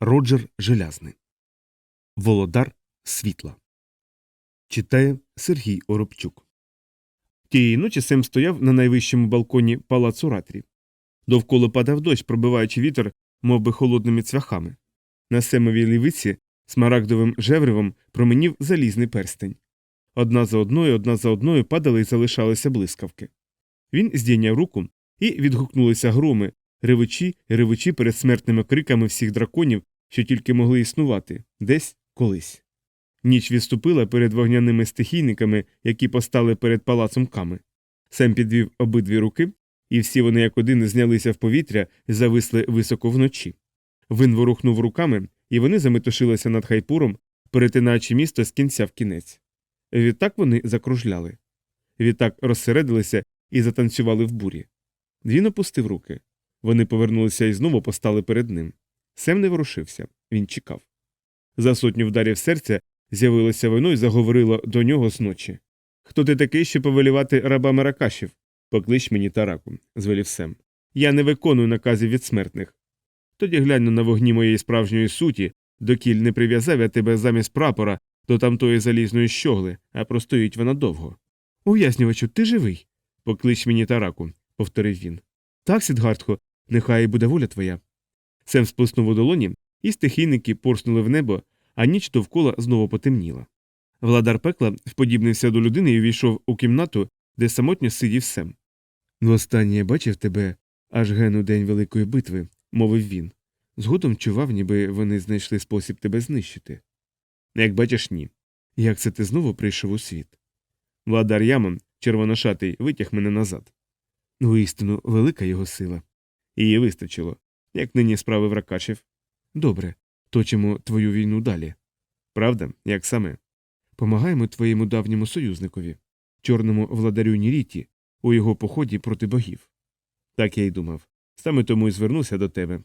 Роджер Желязний. Володар Світла. Читає Сергій Оробчук. Тієї ночі Сем стояв на найвищому балконі палацу Ратрі. Довкола падав дощ, пробиваючи вітер, мов би холодними цвяхами. На семовій лівиці смарагдовим жевривом променів залізний перстень. Одна за одною, одна за одною падали і залишалися блискавки. Він здійняв руку, і відгукнулися громи, ревичі і ревичі перед смертними криками всіх драконів, що тільки могли існувати десь колись. Ніч відступила перед вогняними стихійниками, які постали перед палацом ками. Сем підвів обидві руки, і всі вони як один знялися в повітря і зависли високо вночі. Вин ворухнув руками, і вони заметушилися над хайпуром, перетинаючи місто з кінця в кінець. Відтак вони закружляли. Відтак розсередилися і затанцювали в бурі. Він опустив руки. Вони повернулися і знову постали перед ним. Сем не ворушився, він чекав. За сотню вдарів серця з'явилося вино і заговорило до нього зночі. Хто ти такий, щоб повелівати рабами ракашів? Поклич мені тараку, звелів Сем. Я не виконую наказів від смертних. Тоді глянь на вогні моєї справжньої суті, докіль не прив'язав я тебе замість прапора до тамтої залізної щогли, а простоїть вона довго. Уяснювачу, ти живий. Поклич мені тараку, повторив він. Так, Сідгартхо, нехай буде воля твоя. Сем сплеснув у долоні, і стихійники порснули в небо, а ніч довкола знову потемніла. Владар пекла вподібнився до людини і увійшов у кімнату, де самотньо сидів Сем. Востаннє я бачив тебе аж ген у день великої битви, мовив він. Згодом чував, ніби вони знайшли спосіб тебе знищити. Як бачиш, ні. Як це ти знову прийшов у світ? Владар Ямон, червоношатий, витяг мене назад. Воістину, велика його сила. Її вистачило. Як нині справи в Ракачів? Добре, точимо твою війну далі. Правда, як саме? Помагаємо твоєму давньому союзникові, чорному владарю Ніріті, у його поході проти богів. Так я й думав. Саме тому й звернувся до тебе.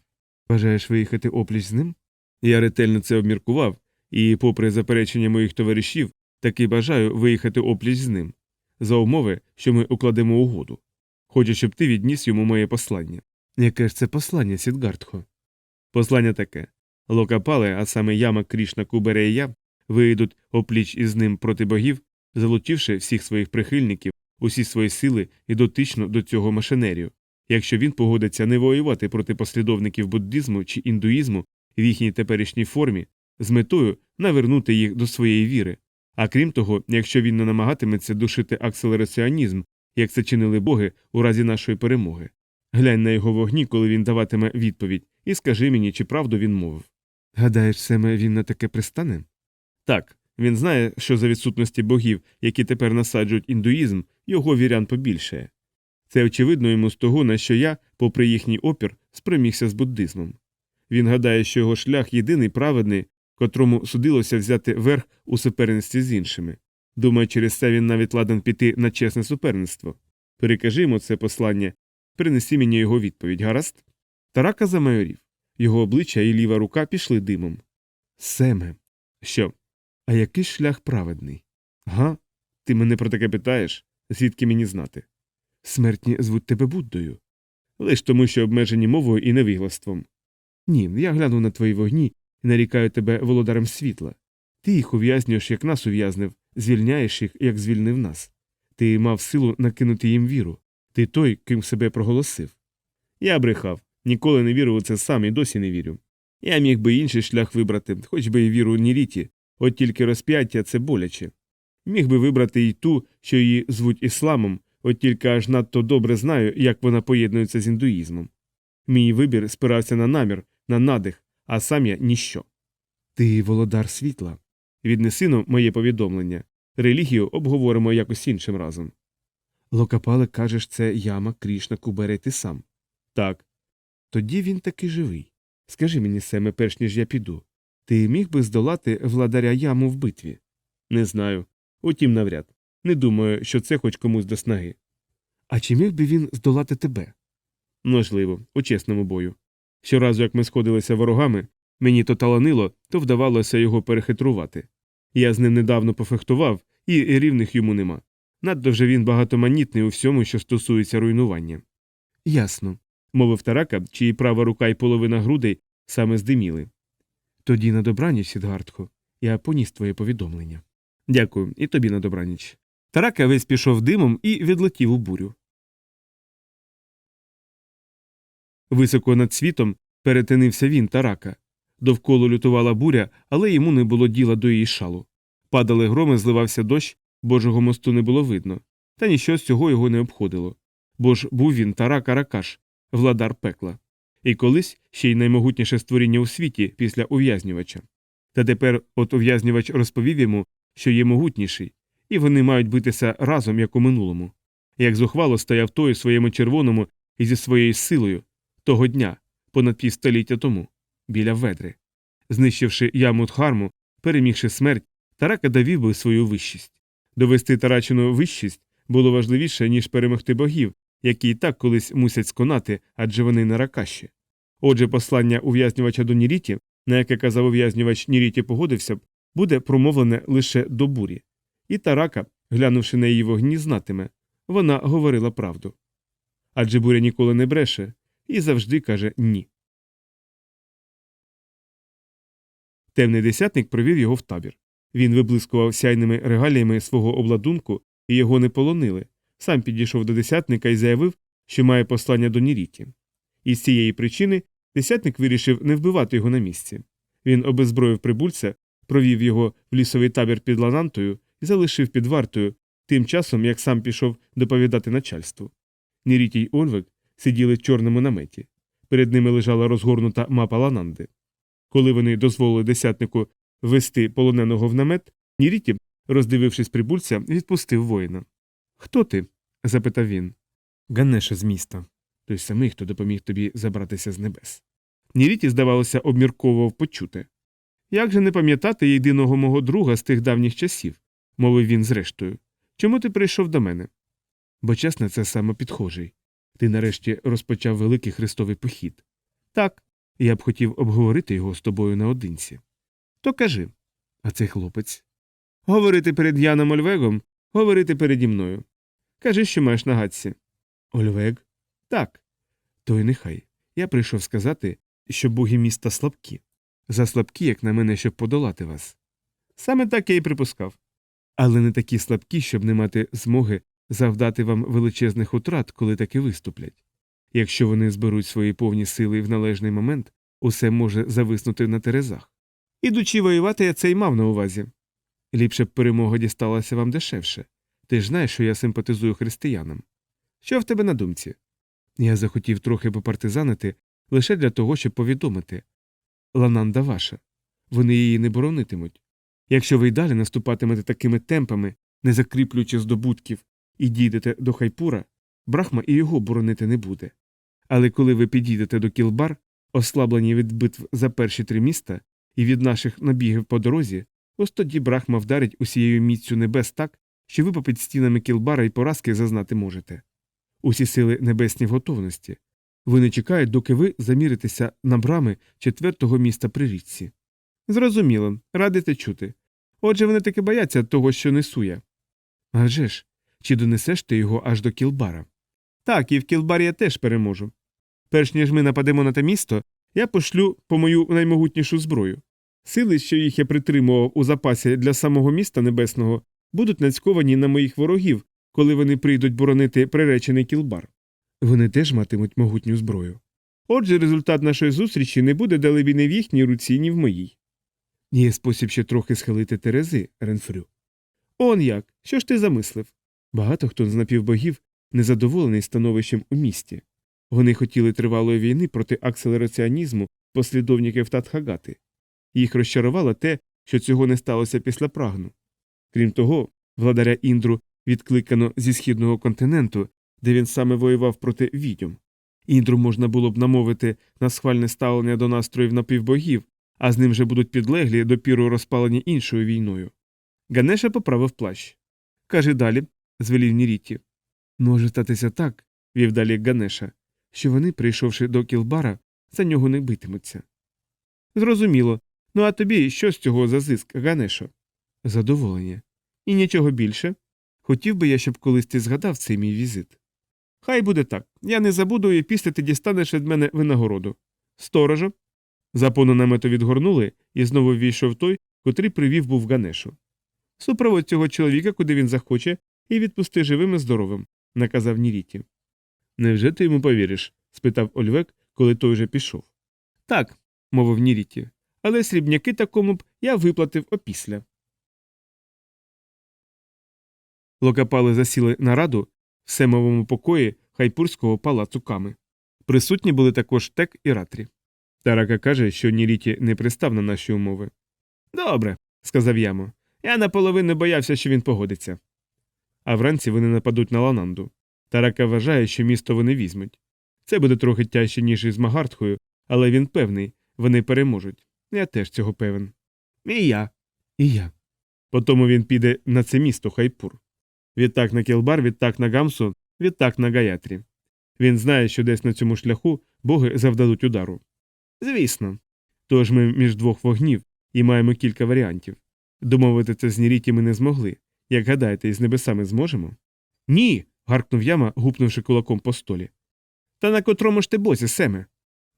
Бажаєш виїхати опліч з ним? Я ретельно це обміркував, і, попри заперечення моїх товаришів, таки бажаю виїхати опліч з ним, за умови, що ми укладемо угоду. Хочу, щоб ти відніс йому моє послання. Яке ж це послання, Сідгартхо? Послання таке Локапале, а саме яма Крішна Кубере і я, вийдуть опліч із ним проти богів, залучивши всіх своїх прихильників, усі свої сили і дотично до цього машинерію, якщо він погодиться не воювати проти послідовників буддизму чи індуїзму в їхній теперішній формі, з метою навернути їх до своєї віри. А крім того, якщо він не намагатиметься душити акселераціонізм, як це чинили боги у разі нашої перемоги. Глянь на його вогні, коли він даватиме відповідь, і скажи мені, чи правду він мовив. Гадаєш, Семе, він на таке пристане? Так, він знає, що за відсутності богів, які тепер насаджують індуїзм, його вірян побільшає. Це очевидно йому з того, на що я, попри їхній опір, спримігся з буддизмом. Він гадає, що його шлях єдиний праведний, котрому судилося взяти верх у суперництві з іншими. Думаю, через це він навіть ладен піти на чесне суперництво. Перекажи йому це послання, принеси мені його відповідь, гаразд? Тарака замайорів. Його обличчя і ліва рука пішли димом. Семе. Що? А який шлях праведний? Га? Ти мене про таке питаєш? Звідки мені знати? Смертні звуть тебе Буддою. Лиш тому, що обмежені мовою і невіглаством. Ні, я гляну на твої вогні і нарікаю тебе володарем світла. Ти їх ув'язнюєш, як нас ув'язнив, звільняєш їх, як звільнив нас. Ти мав силу накинути їм віру. Ти той, ким себе проголосив. Я брехав, ніколи не вірив у це сам і досі не вірю. Я міг би інший шлях вибрати, хоч би й віру Ніріті, от тільки розп'яття це боляче. Міг би вибрати й ту, що її звуть ісламом, от тільки аж надто добре знаю, як вона поєднується з індуїзмом. Мій вибір спирався на намір, на надих, а сам я ніщо. Ти володар світла. Віднеси но моє повідомлення. Релігію обговоримо якось іншим разом. Локапале кажеш, це яма Крішна Кубере ти сам. Так. Тоді він таки живий. Скажи мені, Семе, перш ніж я піду. Ти міг би здолати владаря яму в битві? Не знаю. Утім, навряд. Не думаю, що це хоч комусь до снаги. А чи міг би він здолати тебе? Можливо, у чесному бою. Щоразу, як ми сходилися ворогами, мені то таланило, то вдавалося його перехитрувати. Я з ним недавно пофехтував, і рівних йому нема. Надто вже він багатоманітний у всьому, що стосується руйнування. Ясно, мовив тарака, чиї права рука і половина грудей саме здиміли. Тоді на добраніч, Сідгартхо, я поніс твоє повідомлення. Дякую, і тобі на добраніч. Тарака весь пішов димом і відлетів у бурю. Високо над світом перетинився він тарака. Довкола лютувала буря, але йому не було діла до її шалу. Падали громи, зливався дощ, божого мосту не було видно. Та ніщо з цього його не обходило. Бо ж був він тарака ракаш, владар пекла. І колись ще й наймогутніше створіння у світі після ув'язнювача. Та тепер от ув'язнювач розповів йому, що є могутніший, і вони мають битися разом, як у минулому. Як зухвало стояв той у своєму червоному і зі своєю силою того дня, понад півстоліття тому, біля ведри. Знищивши яму Дхарму, перемігши смерть, Тарака довів би свою вищість. Довести тарачену вищість було важливіше, ніж перемогти богів, які і так колись мусять сконати, адже вони не ракаші. Отже, послання ув'язнювача до Ніріті, на яке казав ув'язнювач Ніріті погодився б, буде промовлене лише до бурі. І тарака, глянувши на її вогні, знатиме вона говорила правду. Адже буря ніколи не бреше і завжди каже ні. Темний десятник провів його в табір. Він виблискував сяйними регаліями свого обладунку, і його не полонили. Сам підійшов до десятника і заявив, що має послання до Ніріті. Із цієї причини десятник вирішив не вбивати його на місці. Він обезброїв прибульця, провів його в лісовий табір під Ланантою і залишив під вартою, тим часом як сам пішов доповідати начальству. Ніріті й Ольвек сиділи в чорному наметі. Перед ними лежала розгорнута мапа Лананди. Коли вони дозволили десятнику ввести полоненого в намет, Ніріті, роздивившись прибульця, відпустив воїна. Хто ти? запитав він. Ганеша з міста. Той самий, хто допоміг тобі забратися з небес. Ніріті, здавалося, обмірковував почуте. Як же не пам'ятати єдиного мого друга з тих давніх часів, мовив він зрештою. Чому ти прийшов до мене? Бо чесно, це саме підхожий. Ти нарешті розпочав великий хрестовий похід. Так, я б хотів обговорити його з тобою наодинці. То кажи. А цей хлопець. Говорити перед Яном Ольвегом, говорити переді мною. Кажи, що маєш на гадці. Ольвег? Так. То й нехай. Я прийшов сказати, що боги міста слабкі. Заслабкі, як на мене, щоб подолати вас. Саме так я й припускав. Але не такі слабкі, щоб не мати змоги завдати вам величезних утрат, коли таки виступлять. Якщо вони зберуть свої повні сили в належний момент, усе може зависнути на терезах. Ідучи воювати, я це й мав на увазі. Ліпше б перемога дісталася вам дешевше. Ти ж знаєш, що я симпатизую християнам. Що в тебе на думці? Я захотів трохи попартизанити лише для того, щоб повідомити Лананда ваша. Вони її не боронитимуть. Якщо ви й далі наступатимете такими темпами, не закріплюючи здобутків, і дійдете до хайпура, брахма і його боронити не буде. Але коли ви підійдете до кілбар, ослаблені від битв за перші три міста і від наших набігів по дорозі, ось тоді брахма вдарить усією міцю небес так, що ви попід стінами кілбара і поразки зазнати можете. Усі сили небесні в готовності. Вони чекають, доки ви заміритеся на брами четвертого міста при річці. Зрозуміло, радите чути. Отже, вони таки бояться того, що несу я. А вже ж, чи донесеш ти його аж до кілбара? Так, і в кілбарі я теж переможу. Перш ніж ми нападемо на те місто, я пошлю по мою наймогутнішу зброю. Сили, що їх я притримував у запасі для самого міста небесного, будуть нацьковані на моїх ворогів, коли вони прийдуть боронити приречений кілбар. Вони теж матимуть могутню зброю. Отже, результат нашої зустрічі не буде далебі не в їхній руці, ні в моїй. Є спосіб ще трохи схилити Терези, Ренфрю. Он як? Що ж ти замислив? Багато хто з напівбогів незадоволений становищем у місті. Вони хотіли тривалої війни проти акселераціонізму послідовників Татхагати. Їх розчарувало те, що цього не сталося після прагну. Крім того, владаря Індру відкликано зі східного континенту, де він саме воював проти відьом. Індру можна було б намовити на схвальне ставлення до настроїв напівбогів, а з ним же будуть підлеглі допіру розпалені іншою війною. Ганеша поправив плащ. Каже далі, звелів Ніріті. Може статися так, вів далі Ганеша, що вони, прийшовши до кілбара, за нього не битимуться. Зрозуміло. Ну а тобі що з цього за зиск, Ганешо? Задоволення. І нічого більше. Хотів би я, щоб колись ти згадав цей мій візит. Хай буде так. Я не забуду, і після ти дістанеш від мене винагороду. Сторожо. Запону намету відгорнули, і знову ввійшов той, котрий привів був Ганешу. Супроводь цього чоловіка, куди він захоче, і відпусти живим і здоровим, наказав Ніріті. Невже ти йому повіриш? спитав Ольвек, коли той уже пішов. Так, мовив Ніріті, але срібняки такому б я виплатив опісля. Локапали засіли на раду в семовому покої хайпурського палацу Ками. Присутні були також Тек і Ратрі. Тарака каже, що Ніріті не пристав на наші умови. Добре, сказав Ямо. Я наполовину боявся, що він погодиться. А вранці вони нападуть на Лананду. Тарака вважає, що місто вони візьмуть. Це буде трохи тяжче, ніж із Магартхою, але він певний, вони переможуть. Я теж цього певен. І я. І я. Потому він піде на це місто Хайпур. Відтак на Кілбар, відтак на Гамсу, відтак на Гаятрі. Він знає, що десь на цьому шляху боги завдадуть удару. Звісно. Тож ми між двох вогнів і маємо кілька варіантів. Домовити це з Ніріті ми не змогли. Як гадаєте, із небесами зможемо? Ні. Гаркнув яма, гупнувши кулаком по столі. Та на котрому ж ти боці, Семе?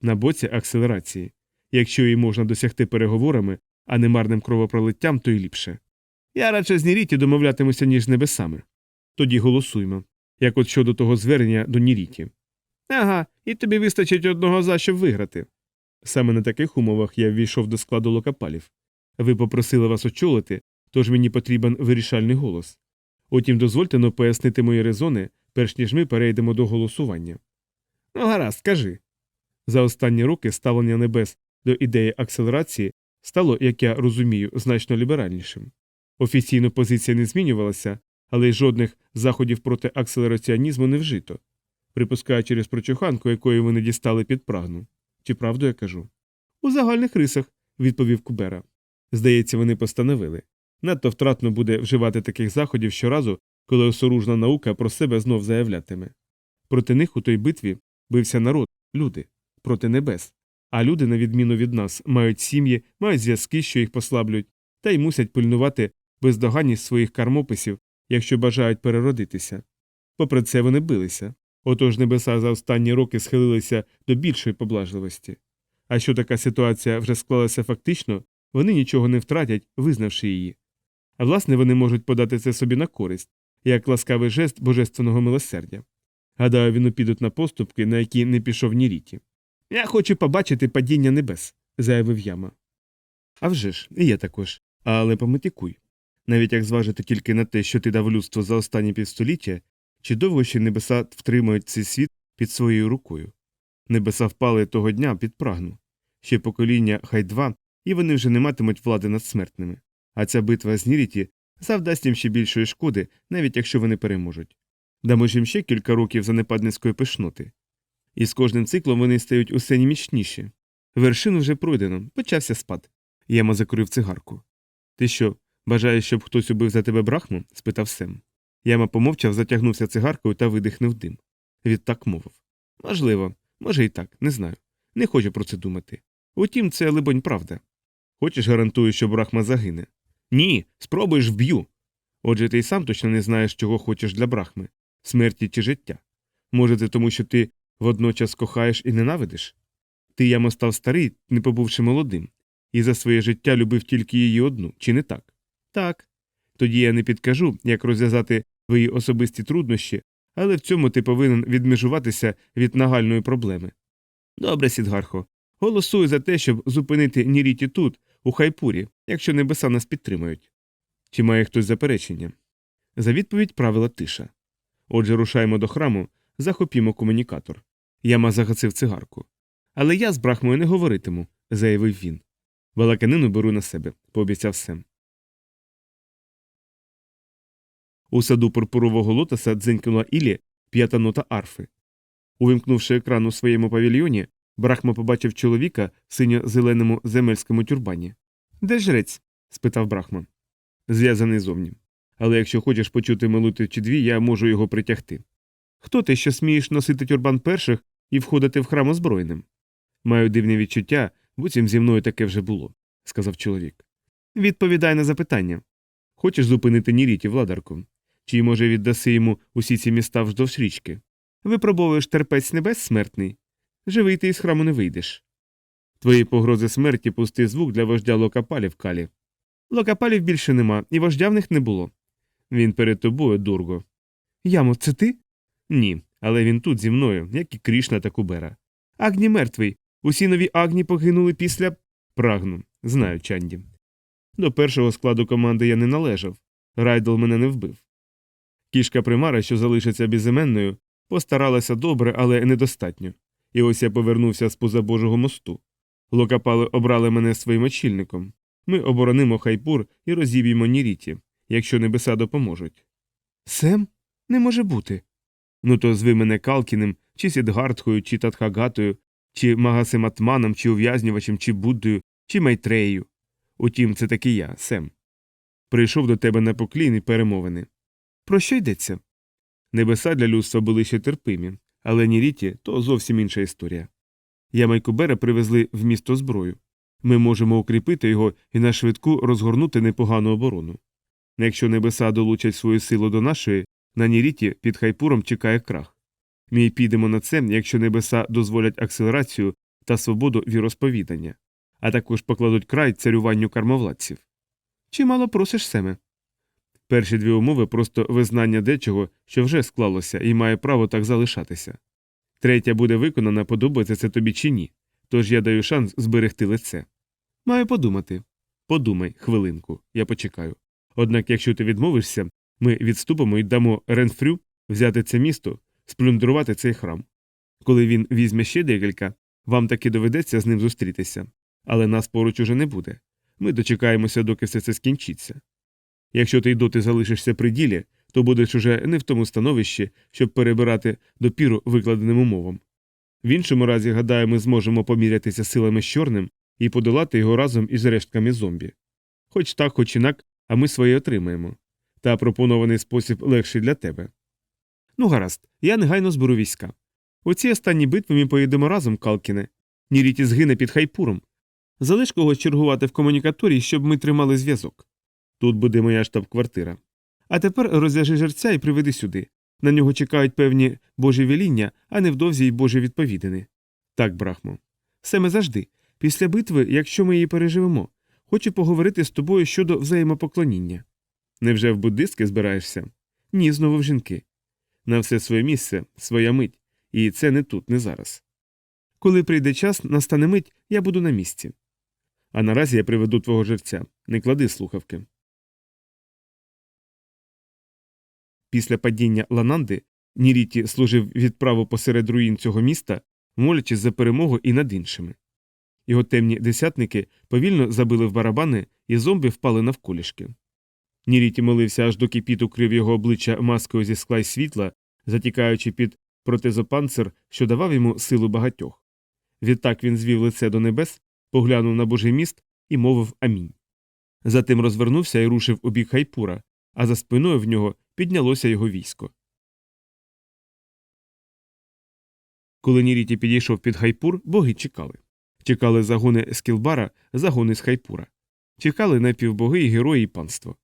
На боці акселерації. Якщо її можна досягти переговорами, а не марним кровопролиттям, то й ліпше. Я радше з Ніріті домовлятимуся, ніж з небесами. Тоді голосуємо. Як от щодо того звернення до Ніріті. Ага, і тобі вистачить одного за, щоб виграти. Саме на таких умовах я ввійшов до складу локапалів. Ви попросили вас очолити, тож мені потрібен вирішальний голос. Утім, дозвольте но пояснити мої резони, перш ніж ми перейдемо до голосування. Ну, гаразд, скажи. За останні роки ставлення небес до ідеї акселерації стало, як я розумію, значно ліберальнішим. Офіційно позиція не змінювалася, але й жодних заходів проти акселераціонізму не вжито. Припускаю через прочуханку, якої вони дістали під прагну. Чи правду я кажу? У загальних рисах, відповів Кубера. Здається, вони постановили. Надто втратно буде вживати таких заходів щоразу, коли осоружна наука про себе знов заявлятиме. Проти них у той битві бився народ, люди, проти небес. А люди, на відміну від нас, мають сім'ї, мають зв'язки, що їх послаблюють, та й мусять пильнувати бездоганність своїх кармописів, якщо бажають переродитися. Попри це вони билися. Отож небеса за останні роки схилилися до більшої поблажливості. А що така ситуація вже склалася фактично, вони нічого не втратять, визнавши її. А власне, вони можуть подати це собі на користь, як ласкавий жест божественного милосердя. Гадаю, він підуть на поступки, на які не пішов ні ріті. Я хочу побачити падіння небес, заявив яма. А вже ж, і я також, але пометикуй. Навіть як зважити тільки на те, що ти дав людству за останні півстоліття, чи довго ще небеса втримають цей світ під своєю рукою. Небеса впали того дня під прагну. Ще покоління хай два, і вони вже не матимуть влади над смертними. А ця битва з Ніріті завдасть їм ще більшої шкоди, навіть якщо вони переможуть. Дамо ж їм ще кілька років занепадницької пишноти. І з кожним циклом вони стають усе німічніші. Вершину вже пройдено, почався спад. Яма закурив цигарку. Ти що, бажаєш, щоб хтось убив за тебе брахму? спитав Сем. Яма помовчав, затягнувся цигаркою та видихнув дим. Відтак мовив. Можливо, може і так, не знаю. Не хочу про це думати. Утім, це, либонь, правда. Хочеш, гарантую, що брахма загине? Ні, спробуєш вб'ю. Отже, ти й сам точно не знаєш, чого хочеш для брахми смерті чи життя. Може, це тому, що ти водночас кохаєш і ненавидиш? Ти ямо став старий, не побувши молодим, і за своє життя любив тільки її одну, чи не так? Так. Тоді я не підкажу, як розв'язати твої особисті труднощі, але в цьому ти повинен відмежуватися від нагальної проблеми. Добре, Сідгархо, голосую за те, щоб зупинити Ніріті тут, у хайпурі, якщо небеса нас підтримають. Чи має хтось заперечення? За відповідь правила тиша. Отже, рушаємо до храму, захопімо комунікатор. Яма загасив цигарку. Але я з брахмою не говоритиму, заявив він. Балаканину беру на себе, пообіцяв Сем. У саду пурпурового лотоса дзенькнула Ілі п'ята нота арфи. Увімкнувши екран у своєму павільйоні, Брахма побачив чоловіка в синьо-зеленому земельському тюрбані. Де жрець? спитав Брахма. Зв'язаний зовні. Але якщо хочеш почути мелоти чи дві, я можу його притягти. Хто ти, що смієш носити тюрбан перших і входити в храм озброєним? Маю дивне відчуття, буцім зі мною таке вже було, сказав чоловік. Відповідай на запитання. Хочеш зупинити Ніріті, владарку? Чи, може, віддаси йому усі ці міста вздовж річки? Випробовуєш терпець небес смертний? Живий ти із храму не вийдеш. Твої погрози смерті пустий звук для вождя локапалів калі. Локапалів більше нема, і вождя в них не було. Він перед тобою, дурго. Ямо, це ти? Ні, але він тут зі мною, як і Крішна та Кубера. Агні мертвий. Усі нові агні погинули після. Прагну, знаю, Чанді. До першого складу команди я не належав. Райдл мене не вбив. Кішка примара, що залишиться безіменною, постаралася добре, але недостатньо. І ось я повернувся з поза Божого мосту. Локапали обрали мене своїм очільником. Ми оборонимо хайпур і розіб'ємо Ніріті, якщо небеса допоможуть. Сем? Не може бути. Ну то зви мене Калкіним, чи Сідгартхою, чи Татхагатою, чи Магасиматманом, чи ув'язнювачем, чи Буддою, чи Майтреєю. Утім, це таки я, Сем. Прийшов до тебе на поклін і перемовини. Про що йдеться? Небеса для людства були ще терпимі, але Ніріті то зовсім інша історія. Я Майкубера привезли в місто зброю. Ми можемо укріпити його і на швидку розгорнути непогану оборону. Якщо небеса долучать свою силу до нашої, на Ніріті під хайпуром чекає крах. Ми підемо на це, якщо небеса дозволять акселерацію та свободу віросповідання, а також покладуть край царюванню кармовладців. Чимало просиш Семе. Перші дві умови просто визнання дечого, що вже склалося і має право так залишатися. Третя буде виконана, подобається це тобі чи ні. Тож я даю шанс зберегти лице. Маю подумати. Подумай, хвилинку, я почекаю. Однак, якщо ти відмовишся, ми відступимо і дамо Ренфрю взяти це місто, сплюндрувати цей храм. Коли він візьме ще декілька, вам таки доведеться з ним зустрітися. Але нас поруч уже не буде. Ми дочекаємося, доки все це скінчиться. Якщо ти й доти залишишся при ділі, то будеш уже не в тому становищі, щоб перебирати допіру викладеним умовам. В іншому разі, гадаю, ми зможемо помірятися силами з чорним і подолати його разом із рештками зомбі. Хоч так, хоч інак, а ми своє отримаємо. Та пропонований спосіб легший для тебе. Ну, гаразд, я негайно зберу війська. У цій останній битві ми поїдемо разом, Калкіне. Ніріті згине під хайпуром. Залиш когось чергувати в комунікаторі, щоб ми тримали зв'язок. Тут буде моя штаб-квартира. А тепер розв'яжи жерця і приведи сюди. На нього чекають певні божі веління, а невдовзі й божі відповідини. Так, брахмо. Саме завжди. Після битви, якщо ми її переживемо, хочу поговорити з тобою щодо взаємопоклоніння. Невже в буддистки збираєшся? Ні, знову в жінки. На все своє місце, своя мить, і це не тут, не зараз. Коли прийде час, настане мить, я буду на місці. А наразі я приведу твого живця. Не клади слухавки. Після падіння Лананди Ніріті служив відправу посеред руїн цього міста, молячись за перемогу і над іншими. Його темні десятники повільно забили в барабани, і зомбі впали навколішки. Ніріті молився, аж доки піт укрив його обличчя маскою зі скла й світла, затікаючи під протезопанцир, що давав йому силу багатьох. Відтак він звів лице до небес, поглянув на божий міст і мовив амінь. Затим розвернувся і рушив у бік хайпура, а за спиною в нього піднялося його військо. Коли Ніріті підійшов під хайпур, боги чекали. Чекали загони з Кілбара, загони з хайпура. Чекали напівбоги і герої і панство.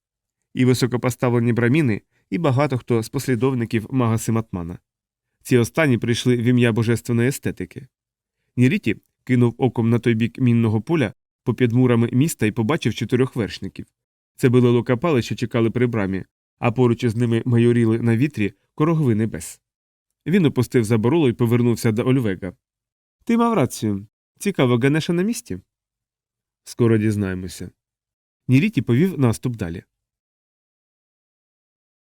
І високопоставлені браміни, і багато хто з послідовників мага Симатмана. Ці останні прийшли в ім'я божественної естетики. Ніріті кинув оком на той бік мінного поля попід мурами міста і побачив чотирьох вершників. Це були локапали, що чекали при брамі, а поруч із ними майоріли на вітрі корогви небес. Він опустив заборолу і повернувся до Ольвега. Ти мав рацію. Цікаво, Ганеша на місці? Скоро дізнаємося. Ніріті повів наступ далі.